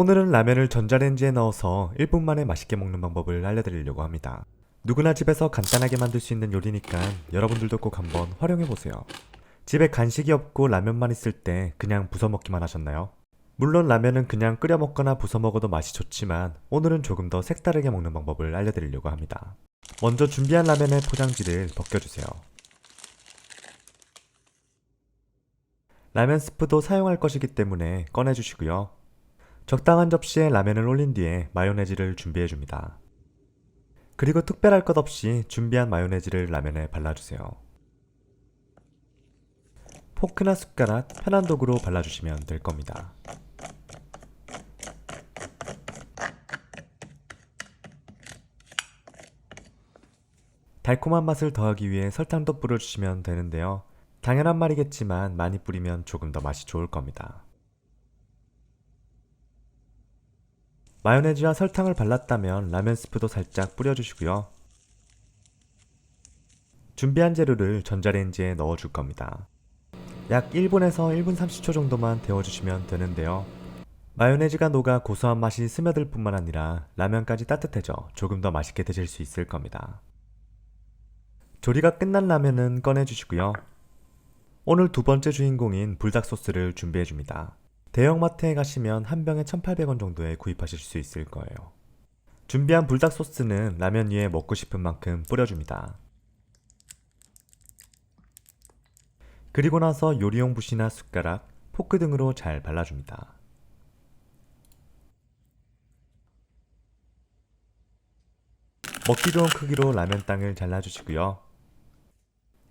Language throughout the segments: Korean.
오늘은 라면을 전자레인지에 넣어서 1분 만에 맛있게 먹는 방법을 알려드리려고 합니다. 누구나 집에서 간단하게 만들 수 있는 요리니까 여러분들도 꼭 한번 활용해보세요. 집에 간식이 없고 라면만 있을 때 그냥 부숴 먹기만 하셨나요? 물론 라면은 그냥 끓여 먹거나 부숴 먹어도 맛이 좋지만 오늘은 조금 더 색다르게 먹는 방법을 알려드리려고 합니다. 먼저 준비한 라면의 포장지를 벗겨주세요. 라면 스프도 사용할 것이기 때문에 꺼내주시고요. 적당한 접시에 라면을 올린 뒤에 마요네즈를 준비해 줍니다. 그리고 특별할 것 없이 준비한 마요네즈를 라면에 발라주세요. 포크나 숟가락, 편한 도구로 발라주시면 될 겁니다. 달콤한 맛을 더하기 위해 설탕도 뿌려주시면 되는데요. 당연한 말이겠지만 많이 뿌리면 조금 더 맛이 좋을 겁니다. 마요네즈와 설탕을 발랐다면 라면 스프도 살짝 뿌려주시고요. 준비한 재료를 전자레인지에 넣어줄 겁니다. 약 1분에서 1분 30초 정도만 데워주시면 되는데요. 마요네즈가 녹아 고소한 맛이 스며들 뿐만 아니라 라면까지 따뜻해져 조금 더 맛있게 드실 수 있을 겁니다. 조리가 끝난 라면은 꺼내주시고요. 오늘 두 번째 주인공인 불닭 소스를 준비해줍니다. 대형마트에 가시면 한 병에 1,800원 정도에 구입하실 수 있을 거예요. 준비한 불닭 소스는 라면 위에 먹고 싶은 만큼 뿌려줍니다. 그리고 나서 요리용 붓이나 숟가락, 포크 등으로 잘 발라줍니다. 먹기 좋은 크기로 라면 땅을 잘라주시고요.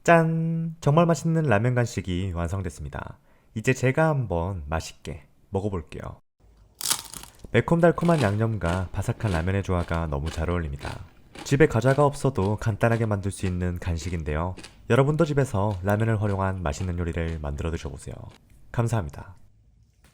짠! 정말 맛있는 라면 간식이 완성됐습니다. 이제 제가 한번 맛있게 먹어볼게요. 매콤달콤한 양념과 바삭한 라면의 조화가 너무 잘 어울립니다. 집에 과자가 없어도 간단하게 만들 수 있는 간식인데요. 여러분도 집에서 라면을 활용한 맛있는 요리를 만들어 드셔보세요. 감사합니다.